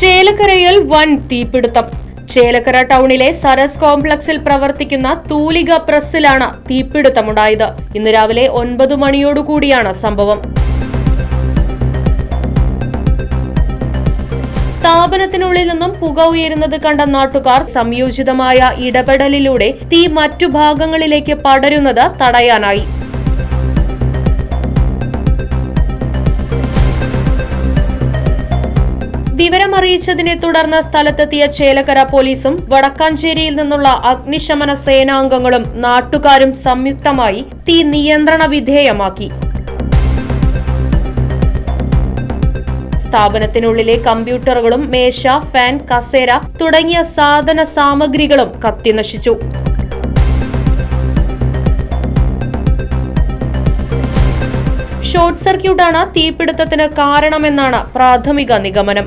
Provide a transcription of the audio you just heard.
ചേലക്കരയിൽ വൻ തീപിടുത്തം. ചേലക്കര ടൗണിലെ സരസ് കോംപ്ലക്സിൽ പ്രവർത്തിക്കുന്ന തൂലിക പ്രസ്സിലാണ് തീപിടുത്തമുണ്ടായത്. ഇന്ന് രാവിലെ ഒൻപത് മണിയോടുകൂടിയാണ് സംഭവം. സ്ഥാപനത്തിനുള്ളിൽ നിന്നും പുക ഉയരുന്നത് കണ്ട നാട്ടുകാർ സംയോജിതമായ ഇടപെടലിലൂടെ തീ മറ്റു ഭാഗങ്ങളിലേക്ക് പടരുന്നത് തടയാനായി. വിവരമറിയിച്ചതിനെ തുടർന്ന് സ്ഥലത്തെത്തിയ ചേലക്കര പോലീസും വടക്കാഞ്ചേരിയിൽ നിന്നുള്ള അഗ്നിശമന സേനാംഗങ്ങളും നാട്ടുകാരും സംയുക്തമായി തീ നിയന്ത്രണ വിധേയമാക്കി. സ്ഥാപനത്തിനുള്ളിലെ കമ്പ്യൂട്ടറുകളും മേശ ഫാൻ കസേര തുടങ്ങിയ സാധന സാമഗ്രികളും കത്തിനശിച്ചു. ഷോർട്ട് സർക്യൂട്ടാണ് തീപിടുത്തത്തിന് കാരണമെന്നാണ് പ്രാഥമിക നിഗമനം.